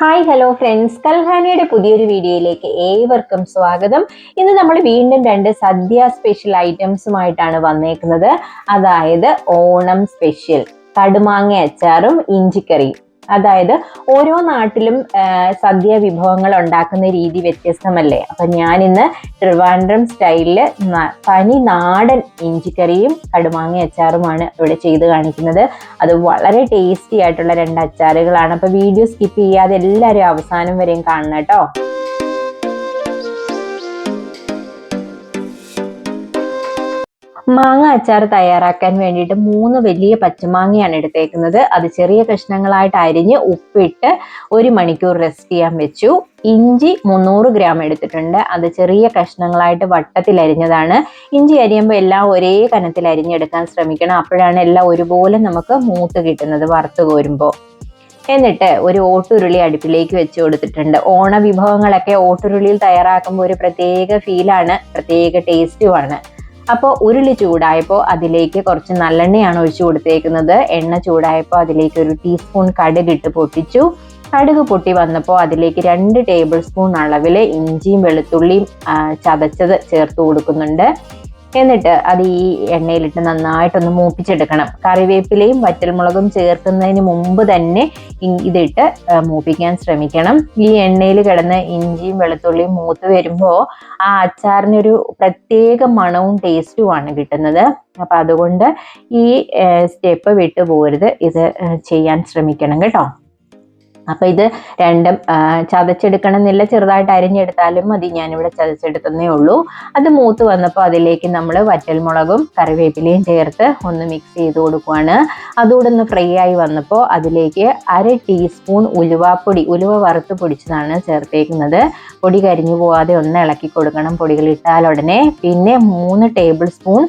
Hi hello friends കൽഹാനിയുടെ പുതിയൊരു വീഡിയോയിലേക്ക് ഏവർക്കും സ്വാഗതം. ഇന്ന് നമ്മൾ വീണ്ടും രണ്ട് സദ്യ സ്പെഷ്യൽ ഐറ്റംസുമായിട്ടാണ് വന്നേക്കുന്നത്. അതായത് ഓണം സ്പെഷ്യൽ കടുമാങ്ങ അച്ചാറും ഇഞ്ചിക്കറിയും. അതായത് ഓരോ നാട്ടിലും സദ്യ വിഭവങ്ങൾ ഉണ്ടാക്കുന്ന രീതി വ്യത്യസ്തമല്ലേ? അപ്പൊ ഞാൻ ഇന്ന് ട്രിവാൻഡ്രം സ്റ്റൈലിൽ പനി തനി നാടൻ ഇഞ്ചിക്കറിയും കടുമാങ്ങ അച്ചാറുമാണ് ഇവിടെ ചെയ്ത് കാണിക്കുന്നത്. അത് വളരെ ടേസ്റ്റി ആയിട്ടുള്ള രണ്ട് അച്ചാറുകളാണ്. അപ്പൊ വീഡിയോ സ്കിപ്പ് ചെയ്യാതെ എല്ലാവരും അവസാനം വരെയും കാണണം കേട്ടോ. മാങ്ങ അച്ചാർ തയ്യാറാക്കാൻ വേണ്ടിയിട്ട് മൂന്ന് വലിയ പച്ചമാങ്ങയാണ് എടുത്തേക്കുന്നത്. അത് ചെറിയ കഷ്ണങ്ങളായിട്ട് അരിഞ്ഞ് ഉപ്പിട്ട് ഒരു മണിക്കൂർ റെസ്റ്റ് ചെയ്യാൻ വെച്ചു. ഇഞ്ചി മുന്നൂറ് ഗ്രാം എടുത്തിട്ടുണ്ട്. അത് ചെറിയ കഷ്ണങ്ങളായിട്ട് വട്ടത്തിൽ അരിഞ്ഞതാണ്. ഇഞ്ചി അരിയുമ്പോൾ എല്ലാം ഒരേ കനത്തിൽ അരിഞ്ഞെടുക്കാൻ ശ്രമിക്കണം. അപ്പോഴാണ് എല്ലാം ഒരുപോലെ നമുക്ക് മൂത്ത് കിട്ടുന്നത് വറുത്ത് കോരുമ്പോൾ. എന്നിട്ട് ഒരു ഓട്ടുരുളി അടുപ്പിലേക്ക് വെച്ച് കൊടുത്തിട്ടുണ്ട്. ഓണ വിഭവങ്ങളൊക്കെ ഓട്ടുരുളിയിൽ തയ്യാറാക്കുമ്പോൾ ഒരു പ്രത്യേക ഫീലാണ് പ്രത്യേക ടേസ്റ്റുമാണ് അപ്പോൾ ഉരുളി ചൂടായപ്പോൾ അതിലേക്ക് കുറച്ച് നല്ലെണ്ണയാണ് ഒഴിച്ചു കൊടുത്തേക്കുന്നത്. എണ്ണ ചൂടായപ്പോൾ അതിലേക്ക് ഒരു ടീസ്പൂൺ കടുക് ഇട്ട് പൊട്ടിച്ചു. കടുക് പൊട്ടി വന്നപ്പോൾ അതിലേക്ക് രണ്ട് ടേബിൾ സ്പൂൺ അളവിൽ ഇഞ്ചിയും വെളുത്തുള്ളിയും ചതച്ചത് ചേർത്ത് കൊടുക്കുന്നുണ്ട്. എന്നിട്ട് അത് ഈ എണ്ണയിലിട്ട് നന്നായിട്ടൊന്ന് മൂപ്പിച്ചെടുക്കണം. കറിവേപ്പിലയും വറ്റൽമുളകും ചേർക്കുന്നതിന് മുമ്പ് തന്നെ ഇതിട്ട് മൂപ്പിക്കാൻ ശ്രമിക്കണം. ഈ എണ്ണയിൽ കിടന്ന് ഇഞ്ചിയും വെളുത്തുള്ളിയും മൂത്ത് വരുമ്പോൾ ആ അച്ചാറിനൊരു പ്രത്യേക മണവും ടേസ്റ്റുമാണ് കിട്ടുന്നത്. അപ്പം അതുകൊണ്ട് ഈ സ്റ്റെപ്പ് വിട്ടു പോരുത്. ഇത് ചെയ്യാൻ ശ്രമിക്കണം കേട്ടോ. അപ്പൊ ഇത് രണ്ടും ചതച്ചെടുക്കണം എന്നില്ല ചെറുതായിട്ട് അരിഞ്ഞെടുത്താലും മതി. ഞാനിവിടെ ചതച്ചെടുത്തതേ ഉള്ളൂ. അത് മൂത്ത് വന്നപ്പോൾ അതിലേക്ക് നമ്മൾ വറ്റൽമുളകും കറിവേപ്പിലയും ചേർത്ത് ഒന്ന് മിക്സ് ചെയ്ത് കൊടുക്കുവാണ്. അതുകൂടെ ഒന്ന് ഫ്രൈ ആയി വന്നപ്പോൾ അതിലേക്ക് അര ടീസ്പൂൺ ഉലുവാപ്പൊടി ഉലുവ വറുത്ത് പൊടിച്ചതാണ് ചേർത്തേക്കുന്നത്. പൊടി കരിഞ്ഞു പോവാതെ ഒന്ന് ഇളക്കി കൊടുക്കണം പൊടികൾ ഇട്ടാൽ പിന്നെ മൂന്ന് ടേബിൾ സ്പൂൺ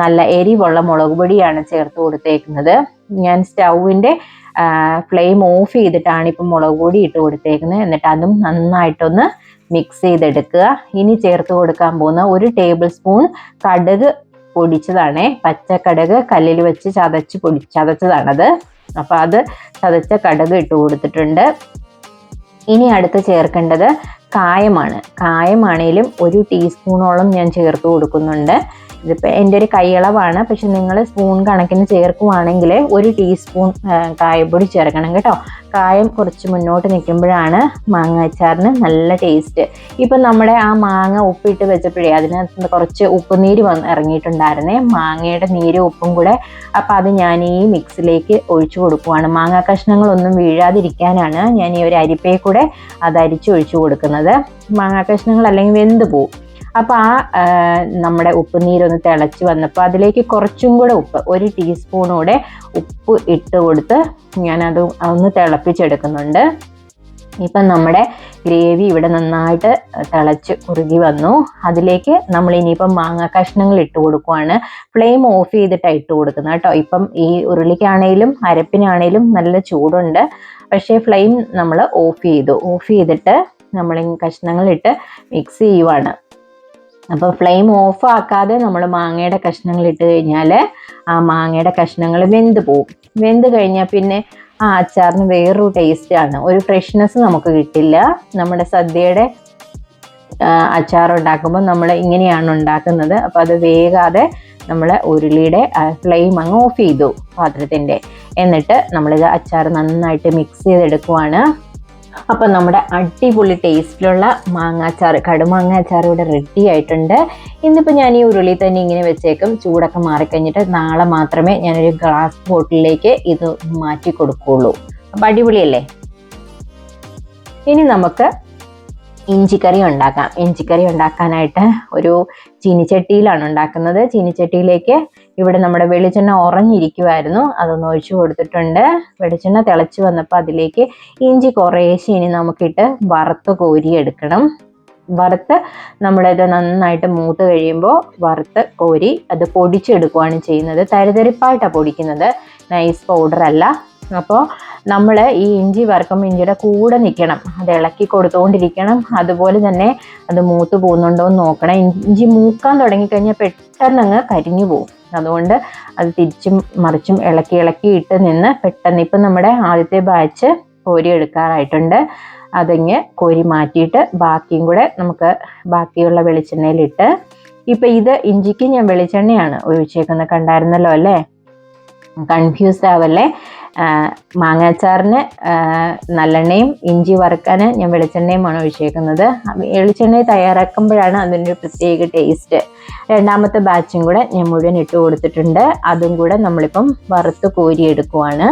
നല്ല എരിവുള്ള മുളക് പൊടിയാണ് ചേർത്ത് കൊടുത്തേക്കുന്നത്. ഞാൻ സ്റ്റൗവിന്റെ ഫ്ലെയിം ഓഫ് ചെയ്തിട്ടാണ് ഇപ്പം മുളക് പൊടി ഇട്ട് കൊടുത്തേക്കുന്നത് എന്നിട്ട് അതും നന്നായിട്ടൊന്ന് മിക്സ് ചെയ്തെടുക്കുക. ഇനി ചേർത്ത് കൊടുക്കാൻ പോകുന്ന ഒരു ടേബിൾ സ്പൂൺ കടുക് പൊടിച്ചതാണേ. പച്ചക്കടുക് കല്ലിൽ വെച്ച് ചതച്ച് പൊടി ചതച്ചതാണത്. അപ്പോൾ അത് ചതച്ച കടുക് ഇട്ട് കൊടുത്തിട്ടുണ്ട്. ഇനി അടുത്ത് ചേർക്കേണ്ടത് കായമാണ്. കായമാണേലും ഒരു ടീസ്പൂണോളം ഞാൻ ചേർത്ത് കൊടുക്കുന്നുണ്ട്. ഇതിപ്പോൾ എന്റെ ഒരു കൈയളവാണ്. പക്ഷെ നിങ്ങൾ സ്പൂൺ കണക്കിന് ചേർക്കുവാണെങ്കിൽ ഒരു ടീസ്പൂൺ കായപ്പൊടി ചേർക്കണം കേട്ടോ. കായം കുറച്ച് മുന്നോട്ട് നിൽക്കുമ്പോഴാണ് മാങ്ങ അച്ചാറിന് നല്ല ടേസ്റ്റ് ഇപ്പം നമ്മുടെ ആ മാങ്ങ ഉപ്പിട്ട് വെച്ചപ്പോഴേ അതിനകത്ത് കുറച്ച് ഉപ്പുനീര് വന്ന് ഇറങ്ങിയിട്ടുണ്ടായിരുന്നേ. മാങ്ങയുടെ നീരും ഉപ്പും കൂടെ. അപ്പോൾ അത് ഞാൻ ഈ മിക്സിലേക്ക് ഒഴിച്ചു കൊടുക്കുവാണ്. മാങ്ങ കഷ്ണങ്ങളൊന്നും വീഴാതിരിക്കാനാണ് ഞാൻ ഈ ഒരു അരിപ്പയെ കൂടെ അത് കൊടുക്കുന്നത്. മാങ്ങ കഷ്ണങ്ങൾ അല്ലെങ്കിൽ വെന്ത് പോവും. അപ്പോൾ ആ നമ്മുടെ ഉപ്പ് നീരൊന്ന് തിളച്ച് വന്നപ്പോൾ അതിലേക്ക് കുറച്ചും കൂടെ ഉപ്പ് ഒരു ടീസ്പൂണൂടെ ഉപ്പ് ഇട്ട് കൊടുത്ത് ഞാനത് ഒന്ന് തിളപ്പിച്ചെടുക്കുന്നുണ്ട്. ഇപ്പം നമ്മുടെ ഗ്രേവി ഇവിടെ നന്നായിട്ട് തിളച്ച് കുറുകി വന്നു. അതിലേക്ക് നമ്മൾ ഇനിയിപ്പം മാങ്ങ കഷ്ണങ്ങൾ ഇട്ട് കൊടുക്കുവാണ്. ഫ്ലെയിം ഓഫ് ചെയ്തിട്ടാണ് ഇട്ട് കൊടുക്കുന്നത് കേട്ടോ. ഇപ്പം ഈ ഉരുളിക്കാണേലും അരപ്പിനാണേലും നല്ല ചൂടുണ്ട്. പക്ഷേ ഫ്ലെയിം നമ്മൾ ഓഫ് ചെയ്തു. ഓഫ് ചെയ്തിട്ട് നമ്മൾ കഷ്ണങ്ങളിട്ട് മിക്സ് ചെയ്യുവാണ്. അപ്പോൾ ഫ്ലെയിം ഓഫ് ആക്കാതെ നമ്മൾ മാങ്ങയുടെ കഷ്ണങ്ങൾ ഇട്ട് കഴിഞ്ഞാൽ ആ മാങ്ങയുടെ കഷ്ണങ്ങൾ വെന്ത് പോവും. വെന്ത് കഴിഞ്ഞാൽ പിന്നെ ആ അച്ചാറിന് വേറൊരു ടേസ്റ്റ് ആണ്. ഒരു ഫ്രഷ്നെസ് നമുക്ക് കിട്ടില്ല. നമ്മുടെ സദ്യയുടെ അച്ചാർ ഉണ്ടാക്കുമ്പോൾ നമ്മൾ ഇങ്ങനെയാണ് ഉണ്ടാക്കുന്നത്. അപ്പോൾ അത് വേഗാതെ നമ്മൾ ഉരുളിയുടെ ഫ്ലെയിം അങ്ങ് ഓഫ് ചെയ്തു പാത്രത്തിന്റെ എന്നിട്ട് നമ്മളിത് അച്ചാർ നന്നായിട്ട് മിക്സ് ചെയ്തെടുക്കുവാണ്. അപ്പം നമ്മുടെ അടിപൊളി ടേസ്റ്റിലുള്ള മാങ്ങാച്ചാർ കടുമാങ്ങ അച്ചാർ ഇവിടെ റെഡി ആയിട്ടുണ്ട്. ഇന്നിപ്പോൾ ഞാൻ ഈ ഉരുളി തന്നെ ഇങ്ങനെ വെച്ചേക്കും. ചൂടൊക്കെ മാറിക്കഴിഞ്ഞിട്ട് നാളെ മാത്രമേ ഞാനൊരു ഗ്ലാസ് ബോട്ടിലേക്ക് ഇത് മാറ്റി കൊടുക്കുകയുള്ളൂ അപ്പം അടിപൊളിയല്ലേ? ഇനി നമുക്ക് ഇഞ്ചിക്കറി ഉണ്ടാക്കാം. ഇഞ്ചിക്കറി ഉണ്ടാക്കാനായിട്ട് ഒരു ചീനിച്ചട്ടിയിലാണ് ഉണ്ടാക്കുന്നത്. ചീനിച്ചട്ടിയിലേക്ക് ഇവിടെ നമ്മുടെ വെളിച്ചെണ്ണ ഉറഞ്ഞിരിക്കുമായിരുന്നു അതൊന്ന് ഒഴിച്ചു കൊടുത്തിട്ടുണ്ട്. വെളിച്ചെണ്ണ തിളച്ച് വന്നപ്പോൾ അതിലേക്ക് ഇഞ്ചി കുറേശ്ശെ ഇനി നമുക്കിട്ട് വറുത്ത് കോരിയെടുക്കണം. വറുത്ത് നമ്മളിത് നന്നായിട്ട് മൂത്ത് കഴിയുമ്പോൾ വറുത്ത് കോരി അത് പൊടിച്ചെടുക്കുകയാണ് ചെയ്യുന്നത്. തരിതരിപ്പായിട്ടാണ് പൊടിക്കുന്നത്. നൈസ് പൗഡർ അല്ല. അപ്പോൾ നമ്മൾ ഈ ഇഞ്ചി വറുക്കുമ്പോൾ ഇഞ്ചിയുടെ കൂടെ നിൽക്കണം അത് ഇളക്കി കൊടുത്തുകൊണ്ടിരിക്കണം അതുപോലെ തന്നെ അത് മൂത്ത് പോകുന്നുണ്ടോ എന്ന് നോക്കണം. ഇഞ്ചി മൂക്കാൻ തുടങ്ങിക്കഴിഞ്ഞാൽ പെട്ടെന്ന് അങ്ങ് കരിഞ്ഞു പോകും അതുകൊണ്ട് അത് തിരിച്ചും മറിച്ചും ഇളക്കി ഇളക്കി ഇട്ട് നിന്ന് പെട്ടെന്ന് ഇപ്പം നമ്മുടെ ആദ്യത്തെ ബാച്ച് കോരി എടുക്കാറായിട്ടുണ്ട്. അതിങ്ങ് കോരി മാറ്റിയിട്ട് ബാക്കിയും കൂടെ നമുക്ക് ബാക്കിയുള്ള വെളിച്ചെണ്ണയിലിട്ട് ഇപ്പം ഇത് ഇഞ്ചിക്ക് ഞാൻ വെളിച്ചെണ്ണയാണ് ഒഴിച്ചേക്കുന്നത്. കണ്ടായിരുന്നല്ലോ അല്ലേ? കൺഫ്യൂസ്ഡ് ആവല്ലേ? മാങ്ങാച്ചാറിന് നല്ലെണ്ണയും ഇഞ്ചി വറുക്കാൻ ഞാൻ വെളിച്ചെണ്ണയുമാണ് ഒഴിച്ചേക്കുന്നത്. വെളിച്ചെണ്ണ തയ്യാറാക്കുമ്പോഴാണ് അതിന്റെ ഒരു പ്രത്യേക ടേസ്റ്റ് രണ്ടാമത്തെ ബാച്ചും കൂടെ ഞാൻ മുഴുവൻ ഇട്ട് കൊടുത്തിട്ടുണ്ട്. അതും കൂടെ നമ്മളിപ്പം വറുത്ത് കോരിയെടുക്കുവാണ്.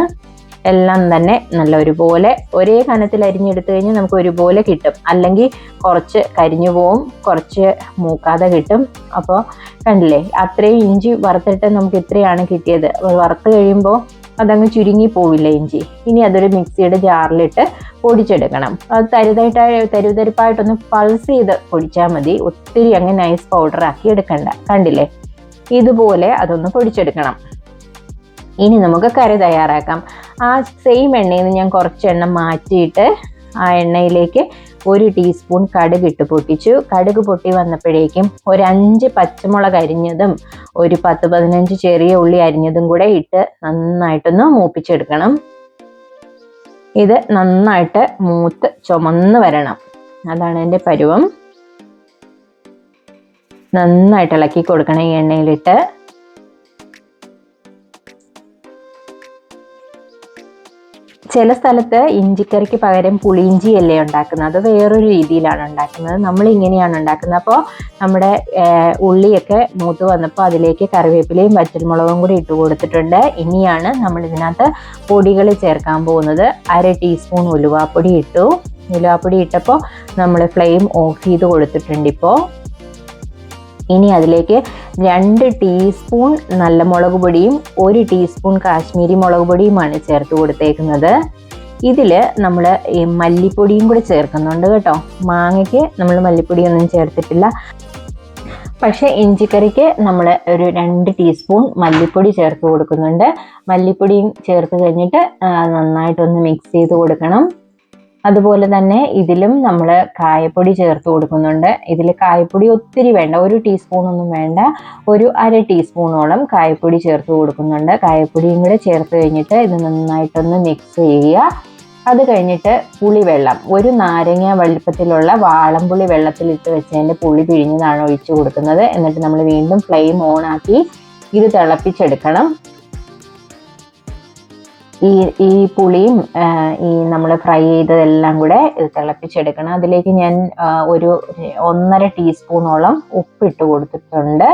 എല്ലാം തന്നെ നല്ല ഒരുപോലെ ഒരേ കനത്തിൽ അരിഞ്ഞെടുത്തു കഴിഞ്ഞാൽ നമുക്ക് ഒരുപോലെ കിട്ടും. അല്ലെങ്കിൽ കുറച്ച് കരിഞ്ഞു പോവും കുറച്ച് മൂക്കാതെ കിട്ടും. അപ്പോൾ കണ്ടില്ലേ അത്രയും ഇഞ്ചി വറുത്തിട്ട് നമുക്ക് ഇത്രയാണ് കിട്ടിയത്. വറുത്ത് കഴിയുമ്പോൾ അതങ്ങ് ചുരുങ്ങി പോവില്ല ഇഞ്ചി. ഇനി അതൊരു മിക്സിയുടെ ജാറിലിട്ട് പൊടിച്ചെടുക്കണം. അത് തരുതായിട്ടായി തരുതരിപ്പായിട്ടൊന്ന് പൾസ് ചെയ്ത് പൊടിച്ചാൽ മതി. ഒത്തിരി അങ്ങ് നൈസ് പൗഡർ ആക്കി എടുക്കണ്ട. കണ്ടില്ലേ? ഇതുപോലെ അതൊന്ന് പൊടിച്ചെടുക്കണം. ഇനി നമുക്ക് കറി തയ്യാറാക്കാം. ആ സെയിം എണ്ണയിൽ നിന്ന് ഞാൻ കുറച്ച് എണ്ണ മാറ്റിയിട്ട് ആ എണ്ണയിലേക്ക് ഒരു ടീസ്പൂൺ കടുക് ഇട്ട് പൊട്ടിച്ചു. കടുക് പൊട്ടി വന്നപ്പോഴേക്കും ഒരു അഞ്ച് പച്ചമുളക് അരിഞ്ഞതും ഒരു പത്ത് പതിനഞ്ച് ചെറിയ ഉള്ളി അരിഞ്ഞതും കൂടെ ഇട്ട് നന്നായിട്ടൊന്ന് മൂപ്പിച്ചെടുക്കണം. ഇത് നന്നായിട്ട് മൂത്ത് ചുമന്ന് വരണം. അതാണ് എന്റെ പരുവം. നന്നായിട്ട് ഇളക്കി കൊടുക്കണം ഈ എണ്ണയിലിട്ട്. ചില സ്ഥലത്ത് ഇഞ്ചിക്കറിക്ക് പകരം പുളിയിഞ്ചി അല്ലേ ഉണ്ടാക്കുന്നത്? അത് വേറൊരു രീതിയിലാണ് ഉണ്ടാക്കുന്നത്. നമ്മൾ ഇങ്ങനെയാണ് ഉണ്ടാക്കുന്നത്. അപ്പോൾ നമ്മുടെ ഉള്ളിയൊക്കെ മൂത്ത് വന്നപ്പോൾ അതിലേക്ക് കറിവേപ്പിലയും വറ്റൽമുളകും കൂടി ഇട്ട് കൊടുത്തിട്ടുണ്ട്. ഇനിയാണ് നമ്മൾ ഇതിനകത്ത് പൊടികൾ ചേർക്കാൻ പോകുന്നത്. അര ടീസ്പൂൺ ഉലുവാപ്പൊടി ഇട്ടു. ഉലുവാപ്പൊടി ഇട്ടപ്പോൾ നമ്മൾ ഫ്ലെയിം ഓഫ് ചെയ്ത് കൊടുത്തിട്ടുണ്ട് ഇപ്പോൾ ഇനി അതിലേക്ക് രണ്ട് ടീസ്പൂൺ നല്ല മുളക് പൊടിയും ഒരു ടീസ്പൂൺ കാശ്മീരി മുളക് പൊടിയുമാണ് ചേർത്ത് കൊടുത്തേക്കുന്നത്. ഇതിൽ നമ്മൾ ഈ മല്ലിപ്പൊടിയും കൂടി ചേർക്കുന്നുണ്ട് കേട്ടോ. മാങ്ങയ്ക്ക് നമ്മൾ മല്ലിപ്പൊടിയൊന്നും ചേർത്തിട്ടില്ല. പക്ഷേ ഇഞ്ചിക്കറിക്ക് നമ്മൾ ഒരു രണ്ട് ടീസ്പൂൺ മല്ലിപ്പൊടി ചേർത്ത് കൊടുക്കുന്നുണ്ട്. മല്ലിപ്പൊടിയും ചേർത്ത് കഴിഞ്ഞിട്ട് നന്നായിട്ടൊന്ന് മിക്സ് ചെയ്ത് കൊടുക്കണം. അതുപോലെ തന്നെ ഇതിലും നമ്മൾ കായപ്പൊടി ചേർത്ത് കൊടുക്കുന്നുണ്ട്. ഇതിൽ കായപ്പൊടി ഒത്തിരി വേണ്ട ഒരു ടീസ്പൂണൊന്നും വേണ്ട. ഒരു അര ടീസ്പൂണോളം കായപ്പൊടി ചേർത്ത് കൊടുക്കുന്നുണ്ട്. കായപ്പൊടിയും കൂടെ ചേർത്ത് കഴിഞ്ഞിട്ട് ഇത് നന്നായിട്ടൊന്ന് മിക്സ് ചെയ്യുക. അത് കഴിഞ്ഞിട്ട് പുളിവെള്ളം. ഒരു നാരങ്ങ വലിപ്പത്തിലുള്ള വാളംപുളി വെള്ളത്തിലിട്ട് വെച്ചതിന്റെ പുളി പിഴിഞ്ഞതാണ് ഒഴിച്ചു കൊടുക്കുന്നത്. എന്നിട്ട് നമ്മൾ വീണ്ടും ഫ്ലെയിം ഓൺ ആക്കി ഇത് തിളപ്പിച്ചെടുക്കണം. ഈ ഈ പുളിയും ഈ നമ്മൾ ഫ്രൈ ചെയ്തതെല്ലാം കൂടെ തിളപ്പിച്ചെടുക്കണം. അതിലേക്ക് ഞാൻ ഒരു ഒന്നര ടീസ്പൂണോളം ഉപ്പിട്ട് കൊടുത്തിട്ടുണ്ട്.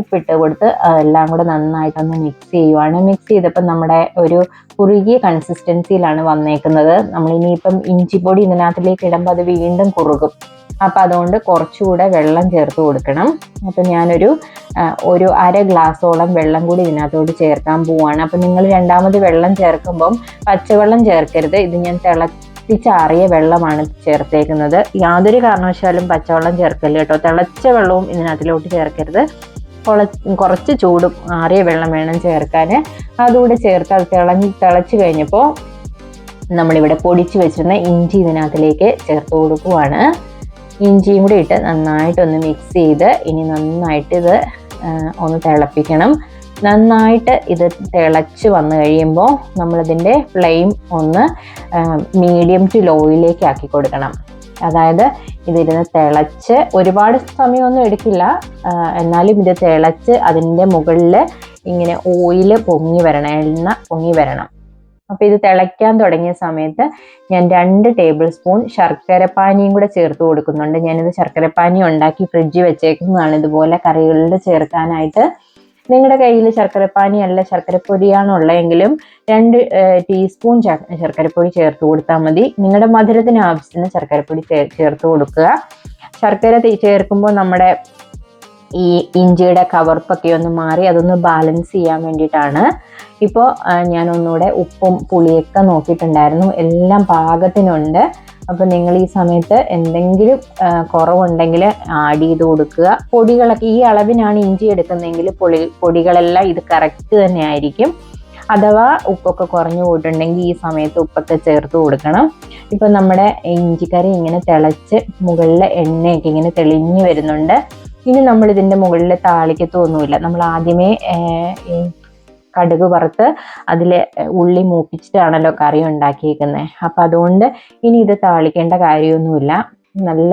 ഉപ്പിട്ട് കൊടുത്ത് എല്ലാം കൂടെ നന്നായിട്ടൊന്ന് മിക്സ് ചെയ്യുവാണ്. മിക്സ് ചെയ്തപ്പോൾ നമ്മുടെ ഒരു കുറുകിയ കൺസിസ്റ്റൻസിയിലാണ് വന്നേക്കുന്നത്. നമ്മൾ ഇനിയിപ്പം ഇഞ്ചിപ്പൊടി ഇതിനകത്തിലേക്ക് ഇടുമ്പോൾ അത് വീണ്ടും കുറുകും. അപ്പം അതുകൊണ്ട് കുറച്ചുകൂടെ വെള്ളം ചേർത്ത് കൊടുക്കണം. അപ്പം ഞാനൊരു ഒരു അര ഗ്ലാസ്സോളം വെള്ളം കൂടി ഇതിനകത്തോട് ചേർക്കാൻ പോവാണ്. അപ്പം നിങ്ങൾ രണ്ടാമത് വെള്ളം ചേർക്കുമ്പം പച്ചവെള്ളം ചേർക്കരുത്. ഇത് ഞാൻ തിളപ്പിച്ചാറിയ വെള്ളമാണ് ചേർത്തേക്കുന്നത്. യാതൊരു കാരണവശാലും പച്ചവെള്ളം ചേർക്കല്ല കേട്ടോ. തിളച്ച വെള്ളവും ഇതിനകത്തിലോട്ട് ചേർക്കരുത്. കുറച്ച് ചൂടും ആറിയ വെള്ളം വേണം ചേർക്കാൻ അതുകൂടെ ചേർത്ത് അത് തിളഞ്ഞ് തിളച്ച് കഴിഞ്ഞപ്പോൾ നമ്മളിവിടെ പൊടിച്ച് വെച്ചിരുന്ന ഇഞ്ചി ഇതിനകത്തിലേക്ക് ചേർത്ത് കൊടുക്കുവാണ്. ഇഞ്ചിയും കൂടി ഇട്ട് നന്നായിട്ടൊന്ന് മിക്സ് ചെയ്ത് ഇനി നന്നായിട്ട് ഇത് ഒന്ന് തിളപ്പിക്കണം. നന്നായിട്ട് ഇത് തിളച്ച് വന്നു കഴിയുമ്പോൾ നമ്മളിതിന്റെ ഫ്ലെയിം ഒന്ന് മീഡിയം ടു ലോയിലേക്ക് ആക്കി കൊടുക്കണം. അതായത് ഇതിരുന്ന് തിളച്ച് ഒരുപാട് സമയമൊന്നും എടുക്കില്ല. എന്നാലും ഇത് തിളച്ച് അതിന്റെ മുകളിൽ ഇങ്ങനെ ഓയിൽ പൊങ്ങി വരണം എണ്ണ പൊങ്ങി വരണം. അപ്പോൾ ഇത് തിളയ്ക്കാൻ തുടങ്ങിയ സമയത്ത് ഞാൻ രണ്ട് ടേബിൾ സ്പൂൺ ശർക്കരപ്പാനിയും കൂടെ ചേർത്ത് കൊടുക്കുന്നുണ്ട്. ഞാനിത് ശർക്കരപ്പാനി ഉണ്ടാക്കി ഫ്രിഡ്ജിൽ വെച്ചേക്കുന്നതാണ്. ഇതുപോലെ കറികളിൽ ചേർക്കാനായിട്ട് നിങ്ങളുടെ കയ്യിൽ ശർക്കരപ്പാനി അല്ല ശർക്കരപ്പൊടിയാണുള്ളതെങ്കിലും രണ്ട് ടീസ്പൂൺ ശർക്കരപ്പൊടി ചേർത്ത് കൊടുത്താൽ മതി. നിങ്ങളുടെ മധുരത്തിന് ആവശ്യത്തിന് ശർക്കരപ്പൊടി ചേർത്ത് കൊടുക്കുക. ശർക്കര ചേർക്കുമ്പോൾ നമ്മുടെ ഈ ഇഞ്ചിയുടെ കവർപ്പൊക്കെ ഒന്ന് മാറി അതൊന്ന് ബാലൻസ് ചെയ്യാൻ വേണ്ടിയിട്ടാണ്. ഇപ്പോൾ ഞാൻ ഒന്നുകൂടെ ഉപ്പും പുളിയൊക്കെ നോക്കിയിട്ടുണ്ടായിരുന്നു. എല്ലാം പാകത്തിനുണ്ട്. അപ്പോൾ നിങ്ങൾ ഈ സമയത്ത് എന്തെങ്കിലും കുറവുണ്ടെങ്കിൽ ആഡ് ചെയ്ത് കൊടുക്കുക. പൊടികളൊക്കെ ഈ അളവിനാണ് ഇഞ്ചി എടുക്കുന്നതെങ്കിൽ പൊളി പൊടികളെല്ലാം ഇത് കറക്റ്റ് തന്നെ ആയിരിക്കും. അഥവാ ഉപ്പൊക്കെ കുറഞ്ഞു പോയിട്ടുണ്ടെങ്കിൽ ഈ സമയത്ത് ഉപ്പൊക്കെ ചേർത്ത് കൊടുക്കണം. ഇപ്പം നമ്മുടെ ഇഞ്ചിക്കറി ഇങ്ങനെ തിളച്ച് മുകളിലെ എണ്ണയൊക്കെ ഇങ്ങനെ തെളിഞ്ഞു വരുന്നുണ്ട്. ഇനി നമ്മൾ ഇതിന്റെ മുകളിൽ താളിക്കത്തൊന്നുമില്ല. നമ്മൾ ആദ്യമേ കടുക് വറുത്ത് അതിൽ ഉള്ളി മൂപ്പിച്ചിട്ടാണല്ലോ കറി ഉണ്ടാക്കിയിരിക്കുന്നത് അപ്പം അതുകൊണ്ട് ഇനി ഇത് താളിക്കേണ്ട കാര്യമൊന്നുമില്ല. നല്ല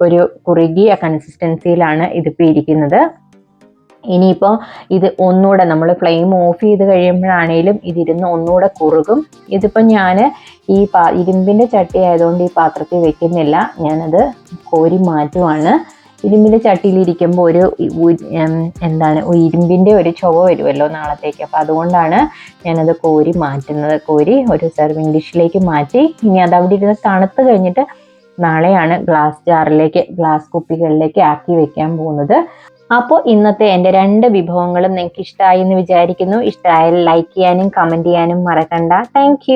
ഒരു കുറുകിയ കൺസിസ്റ്റൻസിയിലാണ് ഇതിപ്പോൾ ഇരിക്കുന്നത്. ഇനിയിപ്പോൾ ഇത് ഒന്നുകൂടെ നമ്മൾ ഫ്ലെയിം ഓഫ് ചെയ്ത് കഴിയുമ്പോഴാണേലും ഇതിരുന്ന് ഒന്നുകൂടെ കുറുകും. ഇതിപ്പോൾ ഞാൻ ഈ പാ ഇരുമ്പിന്റെ ചട്ടി ആയതുകൊണ്ട് ഈ പാത്രത്തിൽ വെക്കുന്നില്ല. ഞാനത് കോരി മാറ്റുവാണ്. ഇരുമ്പിന്റെ ചട്ടിയിലിരിക്കുമ്പോൾ ഒരു എന്താണ് ഇരുമ്പിന്റെ ഒരു ചുവ വരുമല്ലോ നാളത്തേക്ക്. അപ്പോൾ അതുകൊണ്ടാണ് ഞാനത് കോരി മാറ്റുന്നത്. കോരി ഒരു സെർവിങ് ഡിഷിലേക്ക് മാറ്റി. ഇനി അത് അവിടെ ഇരുന്ന് തണുത്ത് കഴിഞ്ഞിട്ട് നാളെയാണ് ഗ്ലാസ് ജാറിലേക്ക് ഗ്ലാസ് കുപ്പികളിലേക്ക് ആക്കി വെക്കാൻ പോകുന്നത്. അപ്പോൾ ഇന്നത്തെ എന്റെ രണ്ട് വിഭവങ്ങളും നിങ്ങൾക്ക് ഇഷ്ടമായി എന്ന് വിചാരിക്കുന്നു. ഇഷ്ടമായാൽ ലൈക്ക് ചെയ്യാനും കമന്റ് ചെയ്യാനും മറക്കണ്ട. താങ്ക്